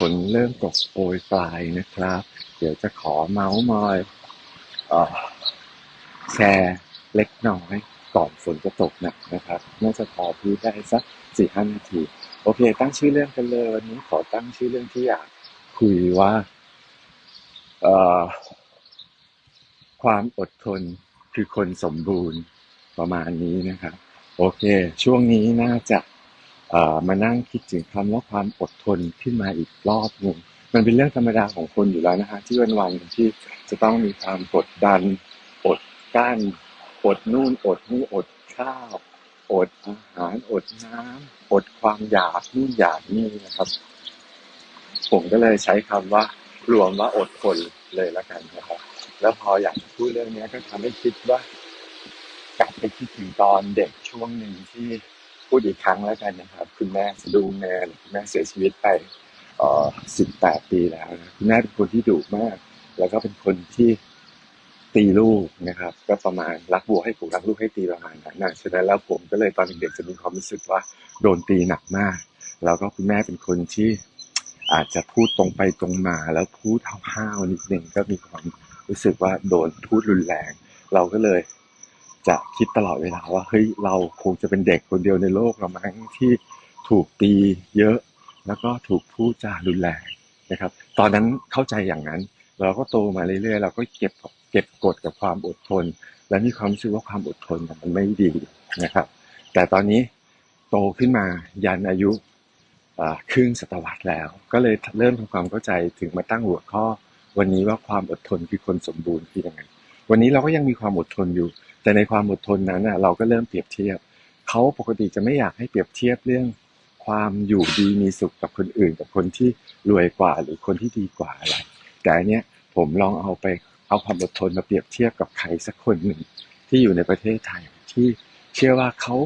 ฝนเริ่มตกโปรยปลายนะครับ เดี๋ยวจะขอเมาส์มอยอแชร์เล็กน้อยก่อนฝนจะตกหนักนะครับ น่าจะพอพูดได้สักสี่ห้านาที โอเค ตั้งชื่อเรื่องกันเลย วันนี้ขอตั้งชื่อเรื่องที่อยากคุยว่าความอดทนคือคนสมบูรณ์ประมาณนี้นะครับ โอเค ช่วงนี้น่าจะ มานั่งคิดถึงคำว่าความอดทนขึ้นมาอีกรอบหนึ่งมันเป็นเรื่องธรรมดาของคนอยู่แล้วนะฮะที่วันวันที่จะต้องมีความกดดัน อดกั้นอดนู่นอดนี่อดข้าว อดอาหารอดน้ำอดความอยากนู่นอยากนี่นะครับ ผมก็เลยใช้คำว่ารวมว่าอดทนเลยละกันนะครับ แล้วพออยากพูดเรื่องนี้ก็ทำให้คิดว่ากลับไปคิดถึงตอนเด็กช่วงหนึ่งที่ พูดอีกครั้งแล้วกันนะครับ คุณแม่สะดุ้งแม่คุณแม่เสียชีวิตไปอ๋อสิบแปดปีแล้วนะคุณแม่เป็นคนที่ดุมาก แล้วก็เป็นคนที่ตีลูกนะครับ ก็ประมาณรักบัวให้ผูกรักลูกให้ตีประมาณนั้นนะฉะนั้นแล้วผมก็เลยตอนเด็กๆจะมีความรู้สึกว่าโดนตีหนักมาก แล้วก็คุณแม่เป็นคนที่อาจจะพูดตรงไปตรงมาแล้วพูดห้าวๆนิดนึงก็มีความรู้สึกว่าโดนพูดรุนแรง เราก็เลย จะคิดตลอดเวลาว่าเฮ้ยเราคงจะเป็นเด็กคนเดียวในโลกเรามั้งที่ถูกตีเยอะ แล้วก็ถูกพูดจารุนแรงนะครับ ตอนนั้นเข้าใจอย่างนั้น เราก็โตมาเรื่อยๆ เราก็เก็บเก็บกดกับความอดทน และมีความรู้สึกว่าความอดทนมันไม่ดีนะครับ แต่ตอนนี้โตขึ้นมายันอายุครึ่งศตวรรษแล้ว ก็เลยเริ่มทำความเข้าใจถึงมาตั้งหัวข้อวันนี้ว่าความอดทนคือคนสมบูรณ์คือยังไง วันนี้เราก็ยังมีความอดทนอยู่ แต่ในความอดทนนั้นน่ะเราก็เริ่มเปรียบเทียบเขาปกติจะไม่อยากให้เปรียบเทียบเรื่องความอยู่ดีมีสุขกับคนอื่น กับคนที่รวยกว่าหรือคนที่ดีกว่าอะไร แต่อันเนี้ยผมลองเอาไปเอาความอดทนมาเปรียบเทียบกับใครสักคนหนึ่งที่อยู่ในประเทศไทยที่เชื่อว่าเขา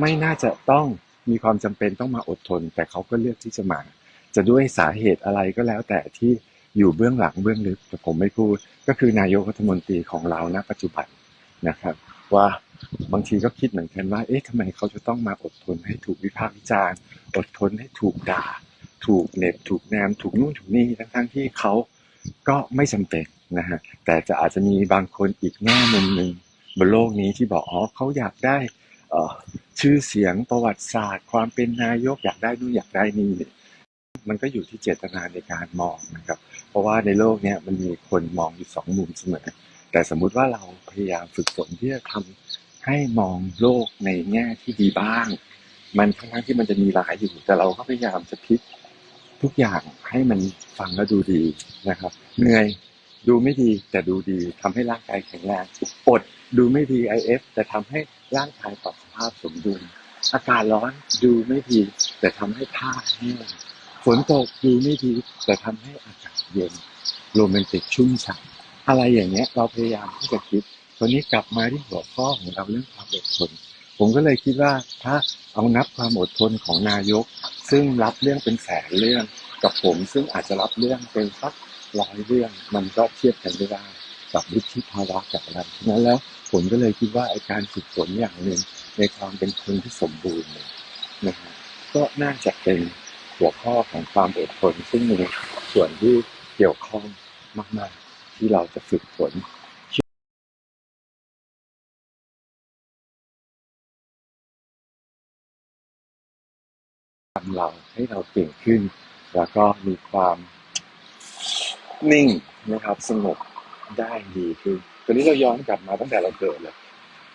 ไม่น่าจะต้องมีความจำเป็นต้องมาอดทน แต่เขาก็เลือกที่จะมา จะด้วยสาเหตุอะไรก็แล้วแต่ที่ อยู่เบื้องหลังเบื้องลึกแต่ผมไม่พูดก็คือนายกรัฐมนตรีของเราณปัจจุบันนะครับ ว่าบางทีก็คิดเหมือนกันว่า เอ๊ะทำไมเขาจะต้องมาอดทนให้ถูกวิพากษ์วิจารณ์อดทนให้ถูกด่า ถูกเหน็บถูกแนมถูกนู่นถูกนี่ทั้งๆที่เขาก็ไม่จำเป็นนะฮะแต่จะอาจจะมีบางคนอีกแง่มุมหนึ่งบนโลกนี้ที่บอกอ๋อเขาอยากได้เอชื่อเสียงประวัติศาสตร์ ความเป็นนายกอยากได้นู่นอยากได้นี่มันก็อยู่ที่เจตนาในการมองนะครับ ราะว่าในโลกเนี้ยมันมีคนมองอยู่สองมุมเสมอ แต่สมมุติว่าเราพยายามฝึกฝนที่จะทำให้มองโลกในแง่ที่ดีบ้าง มันทั้งที่มันจะมีร้ายอยู่ แต่เราก็พยายามจะพลิกทุกอย่างให้มันฟังแล้วดูดีนะครับ เหนื่อยดูไม่ดีแต่ดูดีทำให้ร่างกายแข็งแรงอดดูไม่ดี IF แต่ทำให้ร่างกายปรับสภาพสมดุล อากาศร้อนดูไม่ดีแต่ทำให้ผ้าแห้ง ฝนตกดูไม่ดีแต่ทำให้อากาศเย็นโรแมนติกชุ่มฉ่ำอะไรอย่างเงี้ยเราพยายามที่จะคิดตอนนี้กลับมาที่หัวข้อของเราเรื่องความอดทนผมก็เลยคิดว่าถ้าเอานับความอดทนของนายก ซึ่งรับเรื่องเป็นแสนเรื่องกับผมซึ่งอาจจะรับเรื่องเป็นสักร้อยเรื่อง มันก็เทียบกันไม่ได้กับวิธีภาวะกับอะไรฉะนั้นแล้วผมก็เลยคิดว่าไอการฝึกฝนอย่างหนึ่งในความเป็นคนที่สมบูรณ์นะฮะก็น่าจะเป็น หัวข้อของความอดทน ซึ่งมีส่วนที่เกี่ยวข้องมาก ๆ ที่เราจะฝึกฝนทำเราให้เราเก่งขึ้น แล้วก็มีความนิ่งนะครับสงบได้ดีขึ้นตอนนี้เราย้อนกลับมาตั้งแต่เราเกิดเลย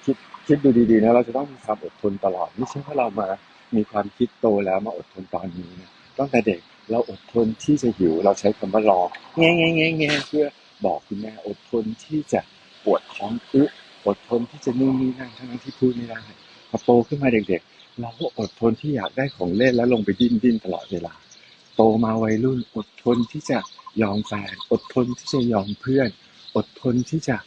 คิดคิดดูดีๆนะเราจะต้องมีความอดทนตลอด ไม่ใช่ว่าเรามา มีความคิดโตแล้วมาอดทนตอนนี้นะตั้งแต่เด็กเราอดทนที่จะหิว เราใช้คำว่ารอแง่แง่แง่แง่เพื่อบอกคุณแม่อดทนที่จะปวดท้องอึอดทนที่จะนู่นนี่นั่นทั้งที่พูดไม่ได้พอโตขึ้นมาเด็กๆ เราก็อดทนที่อยากได้ของเล่นแล้วลงไปดิ้นดิ้นตลอดเวลา โตมาวัยรุ่นอดทนที่จะยอมแฟนอดทนที่จะยอมเพื่อน อดทนที่จะ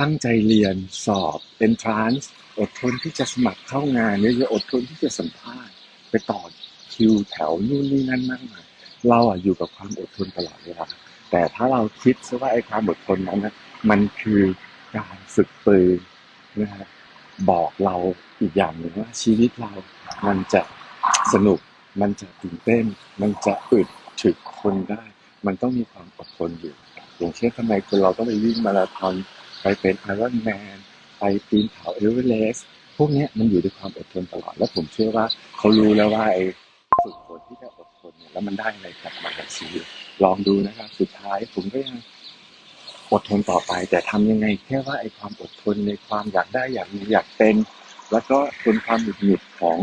ตั้งใจเรียนสอบเป็นทรานส์อดทนที่จะสมัครเข้างานเยอะๆอดทนที่จะสัมภาษณ์ไปต่อคิวแถวนู่นนี่นั่นมากมายเราอะอยู่กับความอดทนตลอดเวลาแต่ถ้าเราคิดซะว่าไอ้ความอดทนนั้นนะมันคือการฝึกปืนนะครับอกเราอีกอย่างหนึ่งว่าชีวิตเรา มันจะสนุก มันจะตื่นเต้น มันจะอึดถึกนได้ มันต้องมีความอดทนอยู่อย่างเช่นทำไมคนเราต้องไปวิ่งมาราธอน เป็นไอรอนแมนไปปีนเขาเอเวอเรสต์พวกนี้มันอยู่ด้วยความอดทนตลอด และผมเชื่อว่าเขารู้แล้วว่าไอ้ฝึกฝนที่จะอดทนเนี่ยแล้วมันได้อะไรกลับมาในชีวิตลองดูนะครับ สุดท้ายผมก็ยังอดทนต่อไป แต่ทำยังไงแค่ว่าไอ้ความอดทนในความอยากได้อยากมีอยากเป็น แล้วก็ทนความหงุดหงิดของ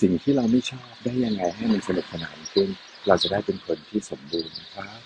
สิ่งที่เราไม่ชอบได้ยังไงให้มันสนุกสนานขึ้น เราจะได้เป็นคนที่สมบูรณ์ครับ